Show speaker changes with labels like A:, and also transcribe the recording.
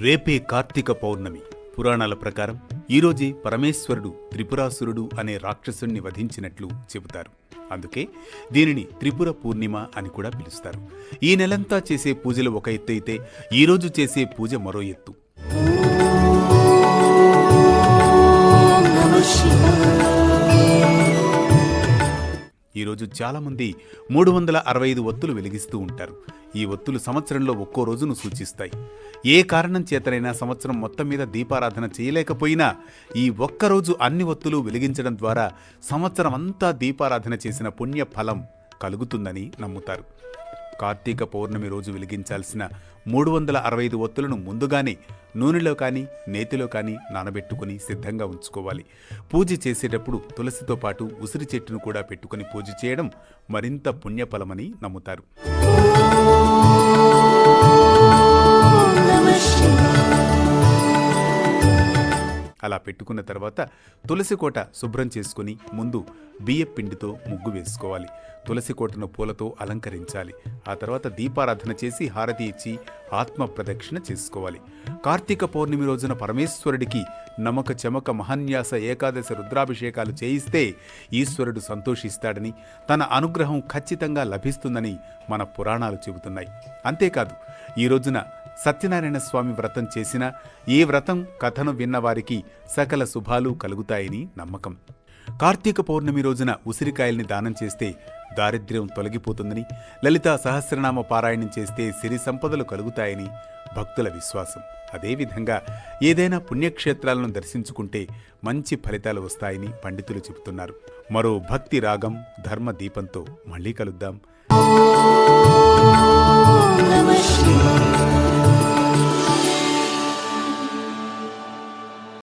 A: రేపే కార్తీక పౌర్ణమి. పురాణాల ప్రకారం ఈరోజే పరమేశ్వరుడు త్రిపురాసురుడు అనే రాక్షసుణ్ణి వధించినట్లు చెబుతారు. అందుకే దీనిని త్రిపుర పూర్ణిమ అని కూడా పిలుస్తారు. ఈ నెలంతా చేసే పూజలు ఒక ఎత్తు అయితే ఈరోజు చేసే పూజ మరో ఎత్తు. ఈరోజు చాలామంది మూడు వందల అరవై ఐదు ఒత్తులు వెలిగిస్తూ ఉంటారు. ఈ ఒత్తులు సంవత్సరంలో ఒక్కో రోజును సూచిస్తాయి. ఏ కారణం చేతనైనా సంవత్సరం మొత్తం మీద దీపారాధన చేయలేకపోయినా ఈ ఒక్కరోజు అన్ని ఒత్తులు వెలిగించడం ద్వారా సంవత్సరం అంతా దీపారాధన చేసిన పుణ్య ఫలం కలుగుతుందని నమ్ముతారు. కార్తీక పౌర్ణమి రోజు వెలిగించాల్సిన మూడు వందల అరవై ఐదు ఒత్తులను ముందుగానే నూనెలో కానీ నేతిలో కానీ నానబెట్టుకుని సిద్ధంగా ఉంచుకోవాలి. పూజ చేసేటప్పుడు తులసితో పాటు ఉసిరి చెట్టును కూడా పెట్టుకుని పూజ చేయడం మరింత పుణ్యఫలమని నమ్ముతారు. అలా పెట్టుకున్న తర్వాత తులసి కోట శుభ్రం చేసుకుని ముందు బియ్యం పిండితో ముగ్గు వేసుకోవాలి. తులసి కోటను పూలతో అలంకరించాలి. ఆ తర్వాత దీపారాధన చేసి హారతి ఇచ్చి ఆత్మ ప్రదక్షిణ చేసుకోవాలి. కార్తీక పౌర్ణమి రోజున పరమేశ్వరుడికి నమక చమక మహాన్యాస ఏకాదశి రుద్రాభిషేకాలు చేయిస్తే ఈశ్వరుడు సంతోషిస్తాడని తన అనుగ్రహం ఖచ్చితంగా లభిస్తుందని మన పురాణాలు చెబుతున్నాయి. అంతేకాదు ఈ రోజున సత్యనారాయణ స్వామి వ్రతం చేసిన ఏ వ్రతం కథను విన్నవారికి సకల శుభాలు కలుగుతాయని నమ్మకం. కార్తీక పౌర్ణమి రోజున ఉసిరికాయల్ని దానం చేస్తే దారిద్ర్యం తొలగిపోతుందని లలిత సహస్రనామ పారాయణం చేస్తే సిరి సంపదలు కలుగుతాయని భక్తుల విశ్వాసం. అదేవిధంగా ఏదైనా పుణ్యక్షేత్రాలను దర్శించుకుంటే మంచి ఫలితాలు వస్తాయని పండితులు చెబుతున్నారు. మరో భక్తి రాగం ధర్మ దీపంతో మళ్ళీ కలుద్దాం.